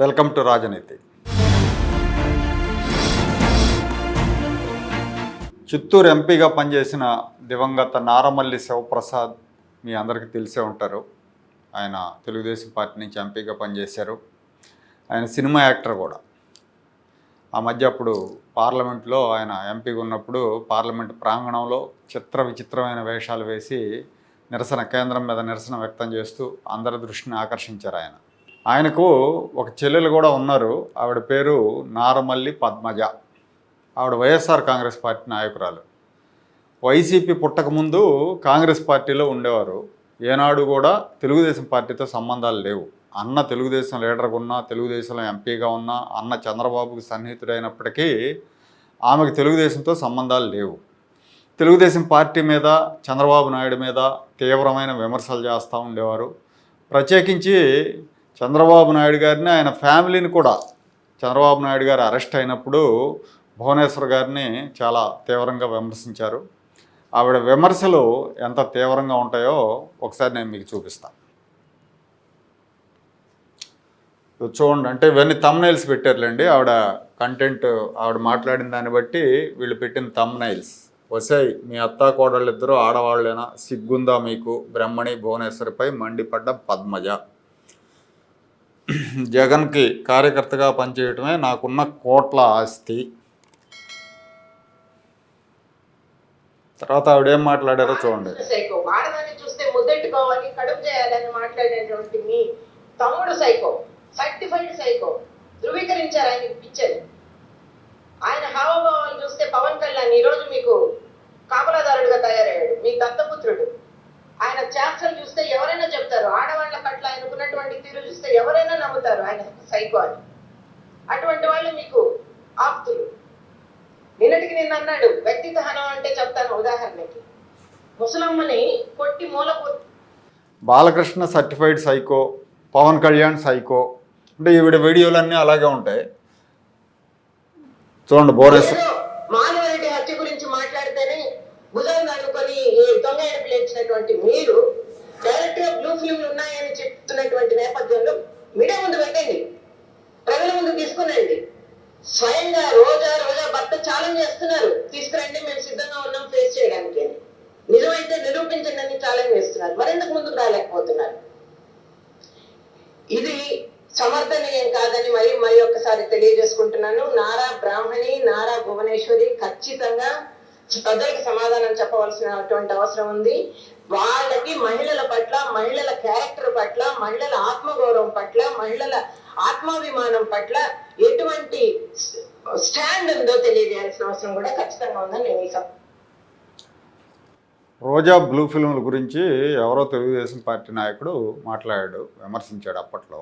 Welcome to రాజనీతి. చిత్తూరు ఎంపీగా పనిచేసిన దివంగత నారమల్లి శివప్రసాద్ మీ అందరికీ తెలిసే ఉంటారు. ఆయన తెలుగుదేశం పార్టీ నుంచి ఎంపీగా పనిచేశారు. ఆయన సినిమా యాక్టర్ కూడా. ఆ మధ్య అప్పుడు పార్లమెంట్లో ఆయన ఎంపీగా ఉన్నప్పుడు పార్లమెంట్ ప్రాంగణంలో చిత్ర విచిత్రమైన వేషాలు వేసి నిరసన కేంద్రం మీద నిరసన వ్యక్తం చేస్తూ అందరి దృష్టిని ఆకర్షించారు ఆయన. ఆయనకు ఒక చెల్లెలు కూడా ఉన్నారు. ఆవిడ పేరు నారమల్లి పద్మజ. ఆవిడ వైఎస్ఆర్ కాంగ్రెస్ పార్టీ నాయకురాలు. వైసీపీ పుట్టకముందు కాంగ్రెస్ పార్టీలో ఉండేవారు. ఏనాడు కూడా తెలుగుదేశం పార్టీతో సంబంధాలు లేవు. అన్న తెలుగుదేశం లీడర్గా ఉన్నా తెలుగుదేశంలో ఎంపీగా ఉన్నా అన్న చంద్రబాబుకి సన్నిహితుడైనప్పటికీ ఆమెకు తెలుగుదేశంతో సంబంధాలు లేవు. తెలుగుదేశం పార్టీ మీద చంద్రబాబు నాయుడు మీద తీవ్రమైన విమర్శలు చేస్తూ ఉండేవారు. ప్రత్యేకించి చంద్రబాబు నాయుడు గారిని ఆయన ఫ్యామిలీని కూడా చంద్రబాబు నాయుడు గారు అరెస్ట్ అయినప్పుడు భువనేశ్వర్ గారిని చాలా తీవ్రంగా విమర్శించారు. ఆవిడ విమర్శలు ఎంత తీవ్రంగా ఉంటాయో ఒకసారి నేను మీకు చూపిస్తాను చూడండి అంటే ఇవన్నీ తమ్నైల్స్ పెట్టారులేండి. ఆవిడ కంటెంట్ ఆవిడ మాట్లాడిన దాన్ని బట్టి వీళ్ళు పెట్టిన తమ్నైల్స్ వసాయి మీ అత్త కోడళ్ళిద్దరూ ఇద్దరు ఆడవాళ్ళేనా? సిగ్గుందా మీకు? బ్రహ్మణి భువనేశ్వరిపై మండిపడ్డ పద్మజ. జగన్కి కార్యకర్తగా పనిచేయటమే నాకున్న కోట్ల ఆస్తి. తర్వాత ఆవిడ ఏం మాట్లాడారో చూడండి. సైకో ఆడదాన్ని చూస్తే ముద్దెట్టుకోవాలి కడుపు చేయాలని మాట్లాడేటువంటి మీ తమ్ముడు సైకో సర్టిఫైడ్ సైకో ధృవీకరించారు ఆయన పిక్చర్ ఆయన హావభావాలు చూస్తే పవన్ కళ్యాణ్ ఈ రోజు మీకు కాపలాదారుడిగా తయారయ్యాడు మీ దత్తపుత్రుడు ఆయన చేష్టలు చూస్తే ఎవరైనా చెప్తారు. ఆడవాళ్ళ పట్ల ఆయనకున్నటువంటి తీరు చూస్తే ఎవరైనా నమ్ముతారు. ఆయన సైకో అని అటువంటి వాళ్ళు మీకు ఆప్తులు. నిన్నటికి నిన్న అన్నాడు వ్యక్తి దహనం అంటే చెప్తాను ఉదాహరణకి. ముసలమ్మని కొట్టి మూల Balakrishna certified psycho Pawan Kalyan psycho. అంటే ఈవిడ వీడియోలన్నీ అలాగే ఉంటాయి. చూడండి బోరెస్ ఏదో బుధవారం అనుకొని ఈ దొంగ ఎడుపులు ఇచ్చినటువంటి మీరు డైరెక్ట్గా బ్లూ ఫిల్మ్ ఉన్నాయని చెప్తున్నటువంటి నేపథ్యంలో మీడియా ముందు పెట్టండి ప్రజల ముందు తీసుకురండి. స్వయంగా రోజా రోజా భర్త ఛాలెంజ్ చేస్తున్నారు. తీసుకురండి మేము సిద్ధంగా ఉన్నాం ఫేస్ చేయడానికి అని. నిజమైతే నిరూపించండి అని ఛాలెంజ్ చేస్తున్నారు. మరింతకు ముందుకు రాలేకపోతున్నారు? ఇది సమర్థనీయం కాదని మరి మరి ఒక్కసారి తెలియజేసుకుంటున్నాను. నారా బ్రాహ్మణి నారా భువనేశ్వరి ఖచ్చితంగా ప్రజలకు సమాధానం చెప్పవలసినటువంటి అవసరం ఉంది. వాళ్ళకి మహిళల పట్ల మహిళల క్యారెక్టర్ పట్ల మహిళల ఆత్మగౌరవం పట్ల మహిళల ఆత్మాభిమానం పట్ల ఎటువంటి స్టాండ్ ఉందో తెలియజేయాల్సిన అవసరం కూడా ఖచ్చితంగా ఉందని నేను రోజా బ్లూ ఫిల్మ్ల గురించి ఎవరో తెలుగుదేశం పార్టీ నాయకుడు మాట్లాడాడు విమర్శించాడు అప్పట్లో.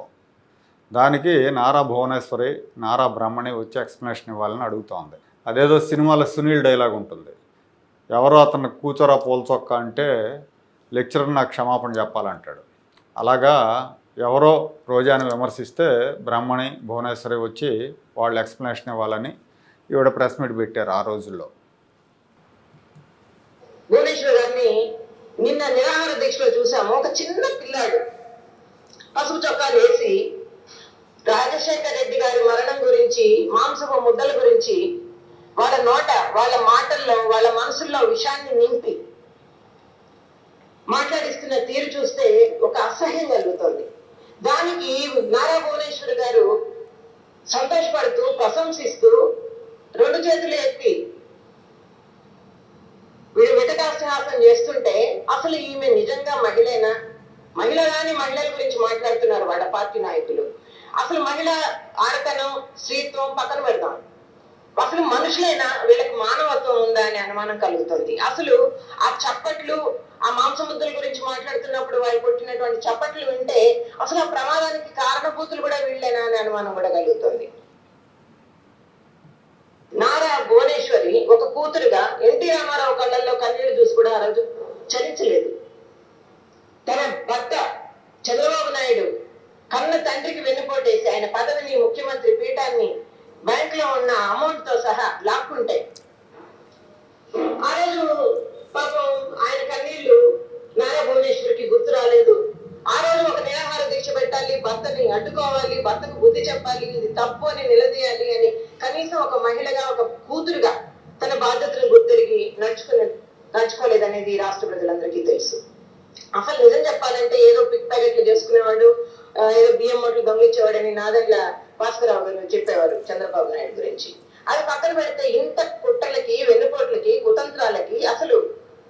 దానికి నారా భువనేశ్వరి నారా బ్రహ్మణి వచ్చి ఎక్స్ప్లెనేషన్ ఇవ్వాలని అడుగుతోంది. అదేదో సినిమాలో సునీల్ డైలాగ్ ఉంటుంది. ఎవరో అతను కూచోరా పోల్చొక్క అంటే లెక్చరర్ నాకు క్షమాపణ చెప్పాలంటాడు. అలాగా ఎవరో రోజాని విమర్శిస్తే బ్రహ్మణి భువనేశ్వరి వచ్చి వాళ్ళు ఎక్స్ప్లెనేషన్ ఇవ్వాలని ఈవిడ ప్రెస్ మీట్ పెట్టారు ఆ రోజుల్లో. భువనేశ్వర్ గారిని నిన్న నిరాహార దీక్షలో చూసాము ఒక చిన్న పిల్లాడు. పసుపు చొక్కాలు వేసి రాజశేఖర్ రెడ్డి గారి మరణం గురించి మాంసపు ముద్దల గురించి వాళ్ళ నోట వాళ్ళ మాటల్లో వాళ్ళ మనసుల్లో విషాన్ని నింపి మాట్లాడిస్తున్న తీరు చూస్తే ఒక అసహ్యం కలుగుతుంది. దానికి నారా భువనేశ్వర్ గారు సంతోషపడుతూ ప్రశంసిస్తూ రెండు చేతులు ఎత్తి వీడు వికటాసహాసం చేస్తుంటే అసలు ఈమె నిజంగా మహిళేనా? మహిళ గాని మహిళల గురించి మాట్లాడుతున్నారు వాళ్ళ పార్టీ నాయకులు. అసలు మహిళ ఆడతనం స్త్రీత్వం పక్కన పెడదాం. అసలు మనుషులైనా వీళ్ళకి మానవత్వం ఉందా అనే అనుమానం కలుగుతుంది. అసలు ఆ చప్పట్లు ఆ మాంసముద్దల గురించి మాట్లాడుతున్నప్పుడు వారు కొట్టినటువంటి చప్పట్లు వింటే అసలు ఆ ప్రమాదానికి కారణభూతులు కూడా వీళ్ళేనా అనే అనుమానం కూడా కలుగుతుంది. నారా భువనేశ్వరి ఒక కూతురుగా ఎన్టీ రామారావు కళ్ళల్లో కన్నీళ్ళు చూసి కూడా ఆ రోజు చలించలేదు. తన భర్త చంద్రబాబు నాయుడు కన్న తండ్రికి వెన్నుపోటేసి ఆయన పదవిని ముఖ్యమంత్రి పీఠాన్ని బ్యాంక్లో ఉన్న అమౌంట్తో సహా లాక్కుంటే ఆ రోజు పాపం ఆయన కన్నీళ్ళు నారా భువనేశ్వరికి గుర్తు రాలేదు. ఆ రోజు ఒక నిరాహార దీక్ష పెట్టాలి భర్తని అడ్డుకోవాలి భర్తకు బుద్ధి చెప్పాలి ఇది తప్పు అని నిలదీయాలి అని కనీసం ఒక మహిళగా ఒక కూతురుగా తన బాధ్యతను గుర్తిరిగి నడుచుకునే నడుచుకోలేదనేది అనేది రాష్ట్ర ప్రజలందరికీ తెలుసు. అసలు నిజం చెప్పాలంటే ఏదో పిక్ ప్యాకెట్లు చేసుకునేవాడు ఏదో బియ్యం మొట్లు దొంగిచ్చేవాడని నాదండ్ల భాస్కరరావు గారు చెప్పేవారు చంద్రబాబు నాయుడు గురించి. అది పక్కన పెడితే ఇంత కుట్రలకి వెన్నుపోట్లకి కుతంత్రాలకి అసలు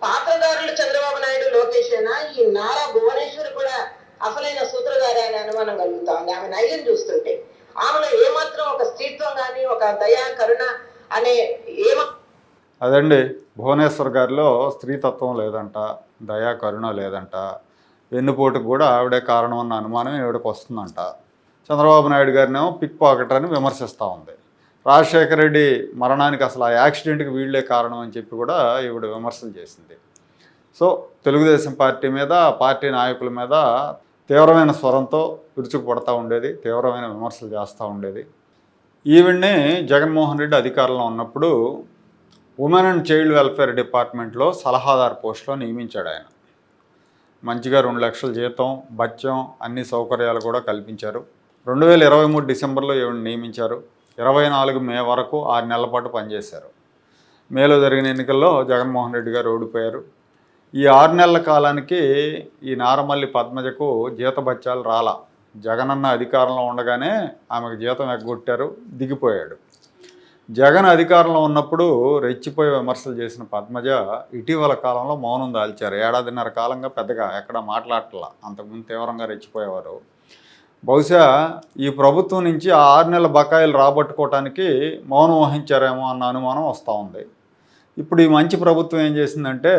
పాత్రదారులు చంద్రబాబు నాయుడు లోకేషేనా ఈ నారా భువనేశ్వర్ కూడా అసలైన సూత్రధారి అనే అనుమానం కలుగుతా ఉంది. ఆమె నైజం చూస్తుంటే. ఆమెలో ఏమాత్రం ఒక స్త్రీత్వం కానీ ఒక దయా కరుణ అనే ఏమ అదండి. భువనేశ్వర్ గారిలో స్త్రీతత్వం లేదంట దయా కరుణ లేదంట. వెన్నుపోటుకు కూడా ఆవిడే కారణం అన్న అనుమానం ఈవిడకి వస్తుందంట. చంద్రబాబు నాయుడు గారినేమో పిక్ పాకెట్ అని విమర్శిస్తూ ఉంది. రాజశేఖర రెడ్డి మరణానికి అసలు ఆ యాక్సిడెంట్కి వీళ్ళే కారణం అని చెప్పి కూడా ఈవిడ విమర్శలు చేసింది. సో తెలుగుదేశం పార్టీ మీద పార్టీ నాయకుల మీద తీవ్రమైన స్వరంతో విరుచుకుపడతా ఉండేది తీవ్రమైన విమర్శలు చేస్తూ ఉండేది. ఈవిడ్ని జగన్మోహన్ రెడ్డి అధికారంలో ఉన్నప్పుడు ఉమెన్ అండ్ చైల్డ్ వెల్ఫేర్ డిపార్ట్మెంట్లో సలహాదారు పోస్టులో నియమించాడు ఆయన. మంచిగా రెండు లక్షల జీతం భత్యం అన్ని సౌకర్యాలు కూడా కల్పించారు. రెండు వేల ఇరవై మూడు డిసెంబర్లో నియమించారు. ఇరవై నాలుగు మే వరకు ఆరు నెలల పాటు పనిచేశారు. మేలో జరిగిన ఎన్నికల్లో జగన్మోహన్ రెడ్డి గారు ఓడిపోయారు. ఈ ఆరు నెలల కాలానికి ఈ నారమల్లి పద్మజకు జీతభత్యాలు రాలా. జగనన్న అధికారంలో ఉండగానే ఆమెకు జీతం ఎగ్గొట్టారు దిగిపోయాడు. జగన్ అధికారంలో ఉన్నప్పుడు రెచ్చిపోయి విమర్శలు చేసిన పద్మజ ఇటీవల కాలంలో మౌనం దాల్చారు. ఏడాదిన్నర కాలంగా పెద్దగా ఎక్కడ మాట్లాడట్లా. అంతకుముందు తీవ్రంగా రెచ్చిపోయేవారు. బహుశా ఈ ప్రభుత్వం నుంచి ఆ ఆరు నెలల బకాయిలు రాబట్టుకోవటానికి మౌనం వహించారేమో అన్న అనుమానం వస్తూ ఉంది. ఇప్పుడు ఈ మంచి ప్రభుత్వం ఏం చేసిందంటే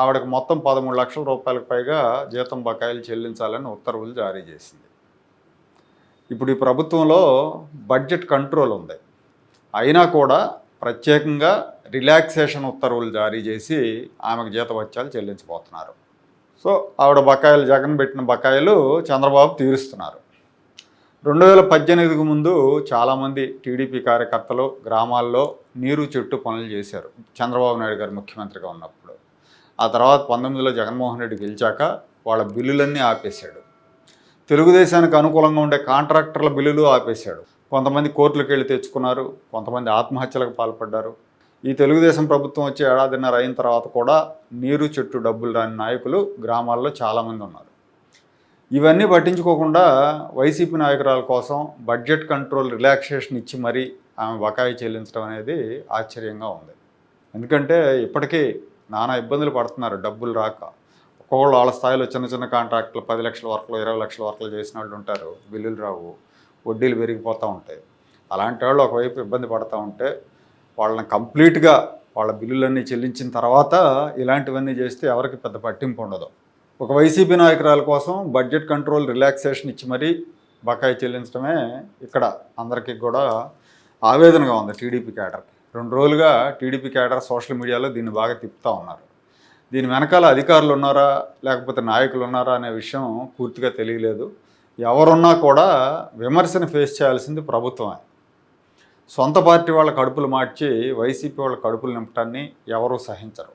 ఆవిడకి మొత్తం పదమూడు లక్షల రూపాయలకు పైగా జీతం బకాయిలు చెల్లించాలని ఉత్తర్వులు జారీ చేసింది. ఇప్పుడు ఈ ప్రభుత్వంలో బడ్జెట్ కంట్రోల్ ఉంది. అయినా కూడా ప్రత్యేకంగా రిలాక్సేషన్ ఉత్తర్వులు జారీ చేసి ఆమెకు జీతవత్యాలు చెల్లించబోతున్నారు. సో ఆవిడ బకాయిలు జగన్ పెట్టిన బకాయిలు చంద్రబాబు తీరుస్తున్నారు. రెండు వేల పద్దెనిమిదికి ముందు చాలామంది టీడీపీ కార్యకర్తలు గ్రామాల్లో నీరు చెట్టు పనులు చేశారు. చంద్రబాబు నాయుడు గారు ముఖ్యమంత్రిగా ఉన్నప్పుడు. ఆ తర్వాత పంతొమ్మిదిలో జగన్మోహన్ రెడ్డి గెలిచాక వాళ్ళ బిల్లులన్నీ ఆపేశాడు. తెలుగుదేశానికి అనుకూలంగా ఉండే కాంట్రాక్టర్ల బిల్లులు ఆపేశాడు. కొంతమంది కోర్టులకు వెళ్ళి తెచ్చుకున్నారు. కొంతమంది ఆత్మహత్యలకు పాల్పడ్డారు. ఈ తెలుగుదేశం ప్రభుత్వం వచ్చి ఏడాదిన్నర అయిన తర్వాత కూడా నీరు చెట్టు డబ్బులు రాని నాయకులు గ్రామాల్లో చాలామంది ఉన్నారు. ఇవన్నీ పట్టించుకోకుండా వైసీపీ నాయకురాల కోసం బడ్జెట్ కంట్రోల్ రిలాక్సేషన్ ఇచ్చి మరీ ఆమె బకాయి చెల్లించడం అనేది ఆశ్చర్యంగా ఉంది. ఎందుకంటే ఇప్పటికీ నానా ఇబ్బందులు పడుతున్నారు డబ్బులు రాక. ఒక్కొక్కళ్ళు వాళ్ళ స్థాయిలో చిన్న చిన్న కాంట్రాక్టులు పది లక్షల వర్కులు ఇరవై లక్షల వర్కులు చేసిన వాళ్ళు ఉంటారు. బిల్లులు రావు వడ్డీలు పెరిగిపోతూ ఉంటాయి. అలాంటి వాళ్ళు ఒకవైపు ఇబ్బంది పడుతూ ఉంటే వాళ్ళని కంప్లీట్గా వాళ్ళ బిల్లులన్నీ చెల్లించిన తర్వాత ఇలాంటివన్నీ చేస్తే ఎవరికి పెద్ద పట్టింపు ఉండదు. ఒక వైసీపీ నాయకురాల కోసం బడ్జెట్ కంట్రోల్ రిలాక్సేషన్ ఇచ్చి మరీ బకాయి చెల్లించడమే ఇక్కడ అందరికీ కూడా ఆవేదనగా ఉంది టీడీపీ క్యాడర్కి. రెండు రోజులుగా టీడీపీ క్యాడర్ సోషల్ మీడియాలో దీన్ని బాగా తిప్పుతూ ఉన్నారు. దీని వెనకాల అధికారులు ఉన్నారా లేకపోతే నాయకులు ఉన్నారా అనే విషయం పూర్తిగా తెలియలేదు. ఎవరున్నా కూడా విమర్శను ఫేస్ చేయాల్సింది ప్రభుత్వమే. సొంత పార్టీ వాళ్ళ కడుపులు మార్చి వైసీపీ వాళ్ళ కడుపులు నింపటాన్ని ఎవరూ సహించరు.